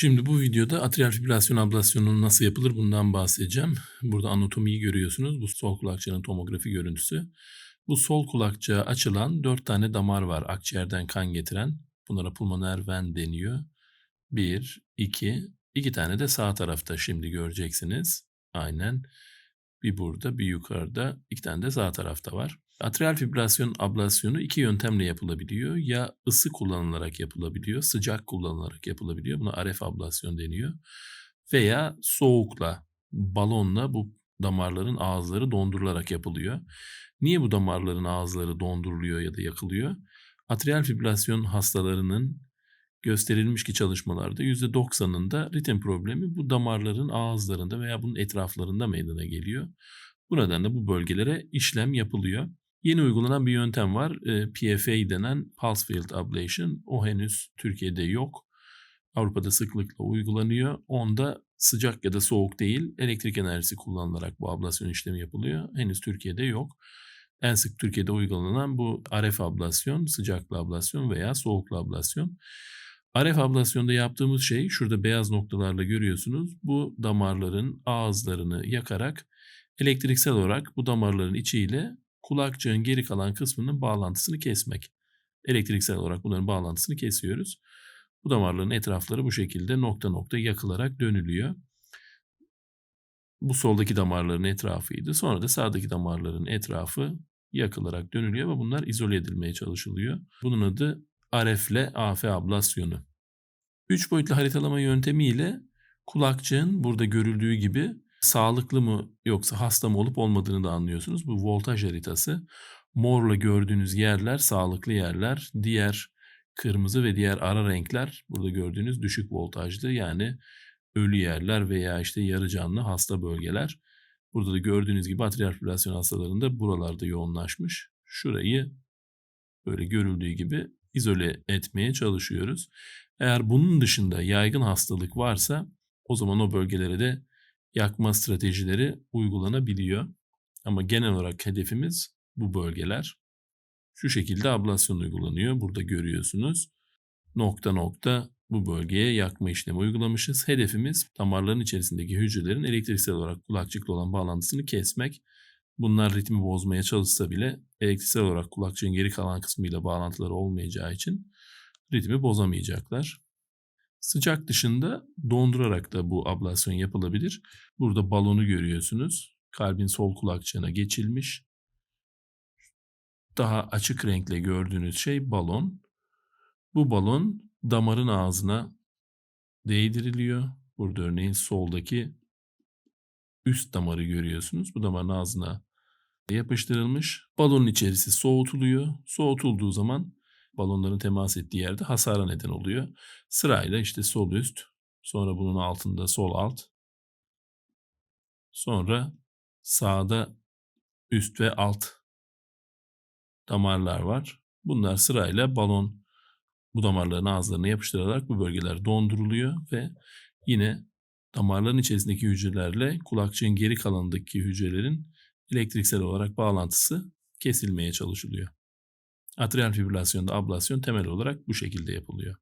Şimdi bu videoda atrial fibrilasyon ablasyonu nasıl yapılır bundan bahsedeceğim. Burada anatomiyi görüyorsunuz. Bu sol kulakçığının tomografi görüntüsü. Bu sol kulakçığa açılan 4 tane damar var akciğerden kan getiren. Bunlara pulmoner ven deniyor. 1, 2, 2 tane de sağ tarafta şimdi göreceksiniz. Aynen. Bir burada bir yukarıda iki tane de sağ tarafta var. Atrial fibrilasyon ablasyonu iki yöntemle yapılabiliyor. Ya ısı kullanılarak yapılabiliyor, sıcak kullanılarak yapılabiliyor. Buna RF ablasyon deniyor. Veya soğukla, balonla bu damarların ağızları dondurularak yapılıyor. Niye bu damarların ağızları donduruluyor ya da yakılıyor? Atrial fibrilasyon hastalarının gösterilmiş ki çalışmalarda %90'ında ritim problemi bu damarların ağızlarında veya bunun etraflarında meydana geliyor. Bu nedenle bu bölgelere işlem yapılıyor. Yeni uygulanan bir yöntem var. E, PFA denen Pulse Field Ablation. O henüz Türkiye'de yok. Avrupa'da sıklıkla uygulanıyor. Onda sıcak ya da soğuk değil, elektrik enerjisi kullanılarak bu ablasyon işlemi yapılıyor. Henüz Türkiye'de yok. En sık Türkiye'de uygulanan bu RF ablasyon, sıcaklı ablasyon veya soğuklu ablasyon. RF ablasyonda yaptığımız şey şurada beyaz noktalarla görüyorsunuz. Bu damarların ağızlarını yakarak elektriksel olarak bu damarların içiyle kulakçığın geri kalan kısmının bağlantısını kesmek. Elektriksel olarak bunların bağlantısını kesiyoruz. Bu damarların etrafları bu şekilde nokta nokta yakılarak dönülüyor. Bu soldaki damarların etrafıydı. Sonra da sağdaki damarların etrafı yakılarak dönülüyor ve bunlar izole edilmeye çalışılıyor. Bunun adı RF ile AF ablasyonu. Üç boyutlu haritalama yöntemiyle kulakçığın burada görüldüğü gibi sağlıklı mı yoksa hasta mı olup olmadığını da anlıyorsunuz. Bu voltaj haritası. Morla gördüğünüz yerler sağlıklı yerler. Diğer kırmızı ve diğer ara renkler burada gördüğünüz düşük voltajlı yani ölü yerler veya işte yarı canlı hasta bölgeler. Burada da gördüğünüz gibi atrial fibrilasyon hastalarında buralarda yoğunlaşmış. Şurayı böyle görüldüğü gibi izole etmeye çalışıyoruz. Eğer bunun dışında yaygın hastalık varsa o zaman o bölgelere de yakma stratejileri uygulanabiliyor. Ama genel olarak hedefimiz bu bölgeler. Şu şekilde ablasyon uygulanıyor. Burada görüyorsunuz. Nokta nokta bu bölgeye yakma işlemi uygulamışız. Hedefimiz damarların içerisindeki hücrelerin elektriksel olarak kulakçıkla olan bağlantısını kesmek. Bunlar ritmi bozmaya çalışsa bile elektriksel olarak kulakçığın geri kalan kısmıyla bağlantıları olmayacağı için ritmi bozamayacaklar. Sıcak dışında dondurarak da bu ablasyon yapılabilir. Burada balonu görüyorsunuz. Kalbin sol kulakçığına geçilmiş. Daha açık renkle gördüğünüz şey balon. Bu balon damarın ağzına değdiriliyor. Burada örneğin soldaki üst damarı görüyorsunuz. Bu damarın ağzına yapıştırılmış. Balonun içerisi soğutuluyor. Soğutulduğu zaman balonların temas ettiği yerde hasara neden oluyor. Sırayla işte sol üst, sonra bunun altında sol alt, sonra sağda üst ve alt damarlar var. Bunlar sırayla balon bu damarların ağızlarına yapıştırılarak bu bölgeler donduruluyor ve yine damarların içerisindeki hücrelerle kulakçığın geri kalanındaki hücrelerin elektriksel olarak bağlantısı kesilmeye çalışılıyor. Atrial fibrilasyonda ablasyon temel olarak bu şekilde yapılıyor.